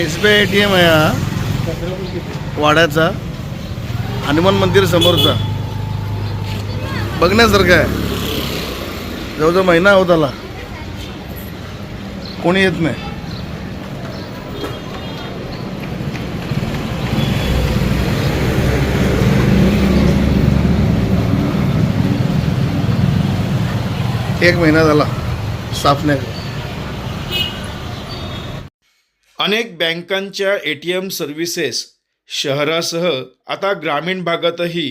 S B I A T M आहे हा. वाड्याचा. हनुमान मंदिर समोरचा. बघण्यासारखं आहे. जवळजवळ महिना होत आला. कोणी येत नाही. एक महिना झाला. साफ नाही अनेक बँकांच्या ए टी एम सर्व्हिसेस शहरासह आता ग्रामीण भागातही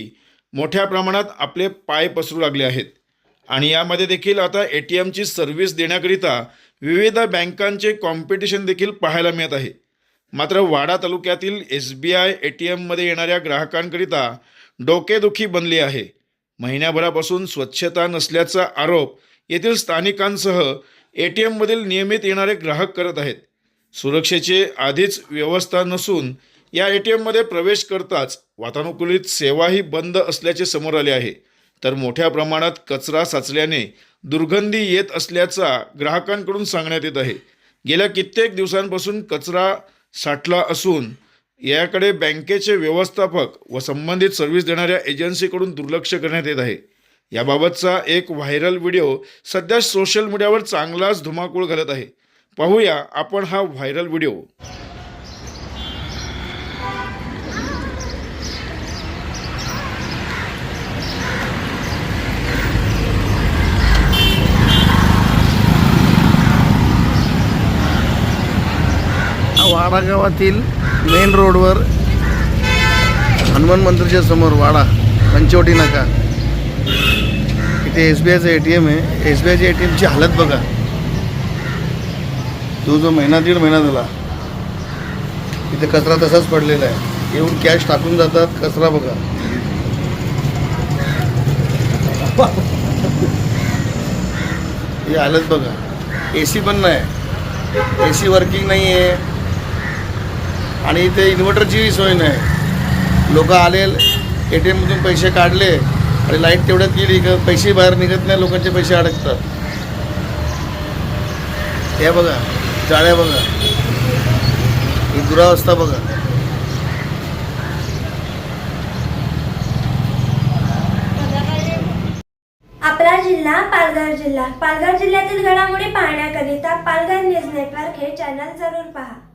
मोठ्या प्रमाणात आपले पाय पसरू लागले आहेत. आणि यामध्ये देखील आता ए टी एमची सर्व्हिस देण्याकरिता विविध बँकांचे कॉम्पिटिशन देखील पाहायला मिळत आहे. मात्र वाडा तालुक्यातील S B I A T एममध्ये येणाऱ्या ग्राहकांकरिता डोकेदुखी बनली आहे. महिन्याभरापासून स्वच्छता नसल्याचा आरोप येथील स्थानिकांसह ए टी एममधील नियमित येणारे ग्राहक करत आहेत. सुरक्षेची आधीच व्यवस्था नसून या ए टी एममध्ये प्रवेश करताच वातानुकूलित सेवाही बंद असल्याचे समोर आले आहे. तर मोठ्या प्रमाणात कचरा साचल्याने दुर्गंधी येत असल्याचा ग्राहकांकडून सांगण्यात येत आहे. गेल्या कित्येक दिवसांपासून कचरा साठला असून याकडे बँकेचे व्यवस्थापक व संबंधित सर्व्हिस देणाऱ्या एजन्सीकडून दुर्लक्ष करण्यात येत आहे. याबाबतचा एक व्हायरल व्हिडिओ सध्या सोशल मीडियावर चांगलाच धुमाकूळ घालत आहे. पाहूया आपण हा व्हायरल व्हिडिओ. वाडा गावातील मेन रोडवर हनुमान मंदिरच्या समोर वाडा पंचवटी नाका. इथे एस बी आयचं ए टी एम आहे. एस बी आयच्या ए टी एमची हालत बघा. जो जो महिना दीड महिना झाला इथे कचरा तसाच पडलेला आहे. येऊन कॅश टाकून जातात कचरा बघा. हे आलंच बघा. ए सी पण नाही. ए सी वर्किंग नाही आहे आणि इथे इन्व्हर्टरचीही सोय नाही. लोक आले ए टी एममधून पैसे काढले आणि लाइट तेवढ्यात गेली का पैसे बाहेर निघत नाही लोकांचे पैसे अडकतात. हे बघा. जाळ्या बघा. ही दुरावस्था बघा. आपला जिल्हा पालघर जिल्हा. पालघर जिल्ह्यातील घडामोडी पाहण्याकरिता पालघर न्यूज नेटवर्क हे चॅनल जरूर पहा.